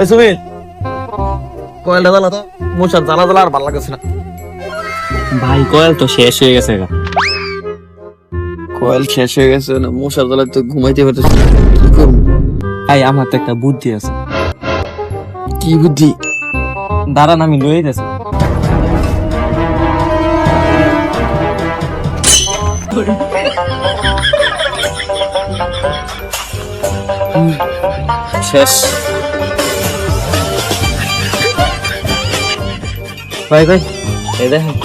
এই সুমিত কয়েলটা জ্বালা তো। মশার জ্বালা জ্বালা আর ভালো লাগছে না। ভাই কয়েল তো শেষ হয়ে গেছে গা। কয়েল শেষ হয়ে গেছে না মশার জ্বালা তো ঘুমাইতে পারতেছি না। কি করব? ভাই আমার তো একটা বুদ্ধি আছে। কি বুদ্ধি? দাঁড়ান আমি লয়ে যাচ্ছি। শেষ। ভাই ভাই এই দেখেন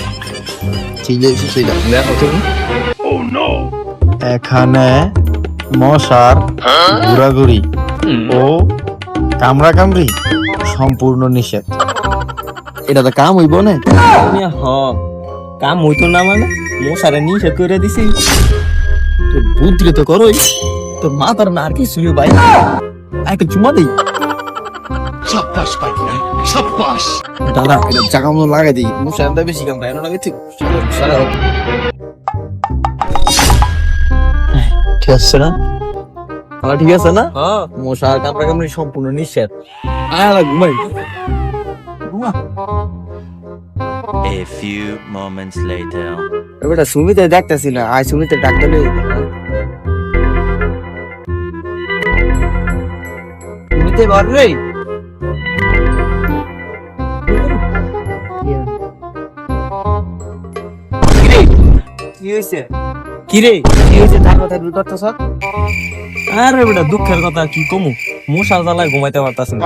চিলে এসে সেইটা দেখো তুমি। এখানে মশার ঘোরাঘুরি ও কামড়া কামড়ি সম্পূর্ণ নিষেধ। এটা তো কাম হইব না। হ। কাম হইতো না মানে? মশারে নিষেধ করে দিছি। তো বুদ্ধি তো করোই। তো মাথার না আর কিছু ভাই। একটা চুমা দেই। দাদা এটা জায়গা মতো লাগাই দিই। মশারটা বেশি কামড়ায় না লাগে ঠিক ঠিক আছে না? তাহলে ঠিক আছে না? হ্যাঁ। মশার কামড়া কামড়ি সম্পূর্ণ নিষেধ? আয় ঘুমাই। ঘুমা। A few moments later. এবারটা সুমিতে দেখতেছি না। আয় সুমিতে ডাক্তার সুমিতে বার রে কি হয়েছে কি কি হয়েছে তার কথা দুটো তো আরে বেটা দুঃখের কথা কি কমু? মশা জ্বালায় ঘুমাইতে পারতাছি না।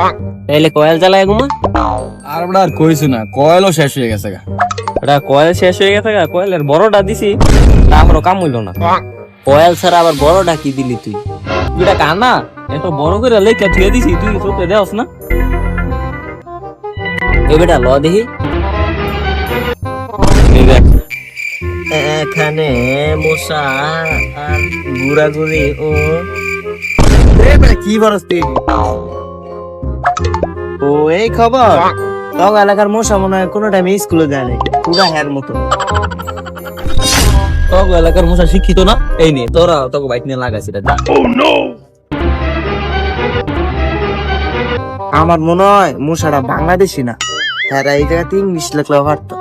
তাইলে কয়েল জ্বালায় ঘুমা? আর আর কইছ না কয়েলও শেষ হয়ে গেছে গা। এটা কয়েল শেষ হয়ে গেছে গা কয়েলের বড়টা দিছি কাম হইল না। কয়েল ছাড়া আবার বড়টা কি দিলি তুই? তুই কানা? এত বড় করে লেখা থুয়ে দিছি তুই চোখে দেওস না। এ বেটা ল দেখি। এখানে মশা আর ঘুরাঘুরি ও কি বরস তুই? ও এই খবর? তখন এলাকার মশা মনে হয় কোনো টাইমে স্কুলে যায় নাই। পুরা হ্যার মতো। তক এলাকার মশা শিক্ষিত না? এই নিয়ে তোরা তোকে বাইক নিয়ে লাগাইছি এটা আমার মনে হয় মুসারা বাংলাদেশি না। তারা এই জায়গাতে ইংলিশ লেখলে পারতো।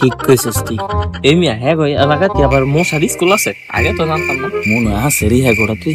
ঠিক কইছিস ঠিক এই মিয়া হ্যাঁ গো এলাকাতে আবার মশার স্কুল আছে? আগে তো জানতাম না। মনে আছে রে হ্যাঁ গোটা তুই